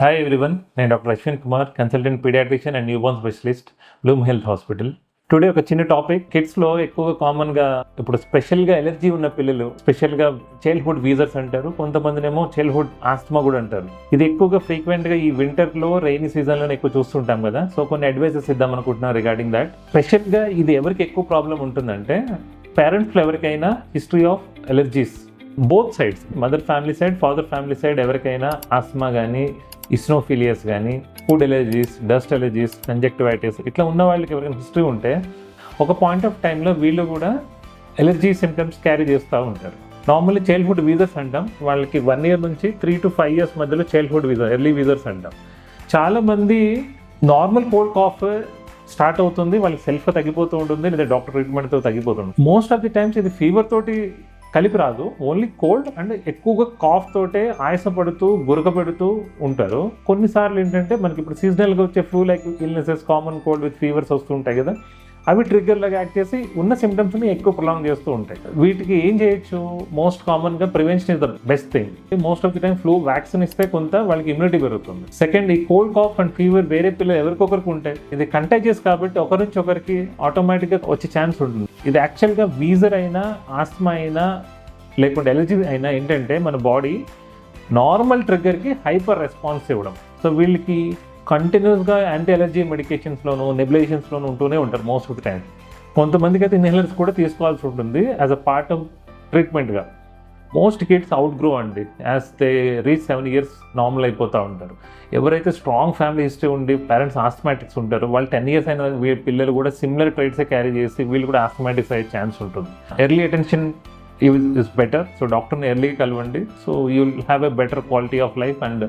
Hi everyone నేను doctor Ashwin Kumar consultant paediatrician and newborn specialist Bloom health hospital today ఒక చిన్న topic కిడ్స్లో ఎక్కువగా కామన్గా ఇప్పుడు స్పెషల్గా ఎలర్జీ ఉన్న పిల్లలు స్పెషల్గా చైల్డ్హుడ్ వీజర్స్ అంటారు. కొంతమందినేమో చైల్డ్హుడ్ ఆస్మా కూడా అంటారు. ఇది ఎక్కువగా ఫ్రీక్వెంట్గా ఈ వింటర్లో రైనీ సీజన్లోనే ఎక్కువ చూస్తుంటాం కదా. సో కొన్ని అడ్వైజెస్ ఇద్దాం అనుకుంటున్నాం రిగార్డింగ్ దాట్ స్పెషల్గా ఇది ఎవరికి ఎక్కువ ప్రాబ్లం ఉంటుందంటే పేరెంట్స్ ఎవరికైనా history of allergies both sides mother family side father family side ఎవరికైనా ఆస్మా కానీ ఇస్నోఫిలియస్ కానీ food allergies dust allergies conjunctivitis ఇట్లా ఉన్న వాళ్ళకి ఎవరైనా హిస్టరీ ఉంటే ఒక పాయింట్ ఆఫ్ టైంలో వీళ్ళు కూడా ఎలర్జీ సిమ్టమ్స్ క్యారీ చేస్తూ ఉంటారు. నార్మల్లీ చైల్డ్హుడ్ వీజర్స్ అంటాం. వాళ్ళకి వన్ ఇయర్ నుంచి త్రీ టు ఫైవ్ ఇయర్స్ మధ్యలో చైల్డ్హుడ్ వీజర్ ఎర్లీ వీజర్స్ అంటాం. చాలామంది నార్మల్ కోల్డ్ కాఫ్ స్టార్ట్ అవుతుంది వాళ్ళకి సెల్ఫ్ తగ్గిపోతూ ఉంటుంది లేదా డాక్టర్ ట్రీట్మెంట్తో తగ్గిపోతుంది మోస్ట్ ఆఫ్ ది టైమ్స్ ఇది ఫీవర్ తోటి కలిపి రాదు. ఓన్లీ కోల్డ్ అండ్ ఎక్కువగా కాఫ్ తోటే ఆయాస పడుతూ గురక పెడుతూ ఉంటారు. కొన్నిసార్లు ఏంటంటే మనకి ఇప్పుడు సీజనల్గా వచ్చే flu like illnesses common cold with fevers వస్తూ ఉంటాయి కదా. అవి ట్రిగ్గర్లాగా యాక్ట్ చేసి ఉన్న సిమ్టమ్స్ని ఎక్కువ ప్రొలాంగ్ చేస్తూ ఉంటాయి. వీటికి ఏం చేయొచ్చు? మోస్ట్ కామన్గా prevention is the best thing most of the time flu vaccine ఇస్తే కొంత వాళ్ళకి ఇమ్యూనిటీ పెరుగుతుంది. సెకండ్ ఈ కోల్డ్ కాఫ్ అండ్ ఫీవర్ వేరే పిల్లలు ఎవరికొకరికి ఉంటాయి. ఇది కంటైజియస్ కాబట్టి ఒకరి నుంచి ఒకరికి ఆటోమేటిక్గా వచ్చే ఛాన్స్ ఉంటుంది. ఇది యాక్చువల్గా వీజర్ అయినా ఆస్మా అయినా లేకుంటే ఎలర్జీ అయినా ఏంటంటే మన బాడీ నార్మల్ ట్రిగ్గర్కి హైపర్ రెస్పాన్స్ ఇవ్వడం. సో వీళ్ళకి కంటిన్యూస్గా యాంటీ ఎలర్జీ మెడికేషన్స్లోనూ నెబులేషన్స్లోనూ ఉంటూనే ఉంటారు మోస్ట్ ఆఫ్ ది టైం కొంతమందికి అయితే ఇన్హేలర్స్ కూడా తీసుకోవాల్సి ఉంటుంది యాజ్ అ పార్ట్ ఆఫ్ ట్రీట్మెంట్గా మోస్ట్ కిడ్స్ అవుట్ గ్రో అండి as they reach seven years normal అయిపోతూ ఉంటారు. ఎవరైతే స్ట్రాంగ్ ఫ్యామిలీ హిస్టరీ ఉండి పేరెంట్స్ ఆస్థమాటిక్స్ ఉంటారు వాళ్ళు టెన్ ఇయర్స్ అయిన వీళ్ళ పిల్లలు కూడా సిమిలర్ ట్రైట్సే క్యారీ చేసి వీళ్ళు కూడా ఆస్థమాటిక్స్ అయ్యే ఛాన్స్ ఉంటుంది. Early attention is better so డాక్టర్ని ఎర్లీగా కలవండి. So you will have a better quality of life and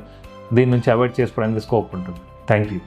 దీని నుంచి అవాయిడ్ చేసుకోవడానికి స్కోప్ ఉంటుంది. Thank you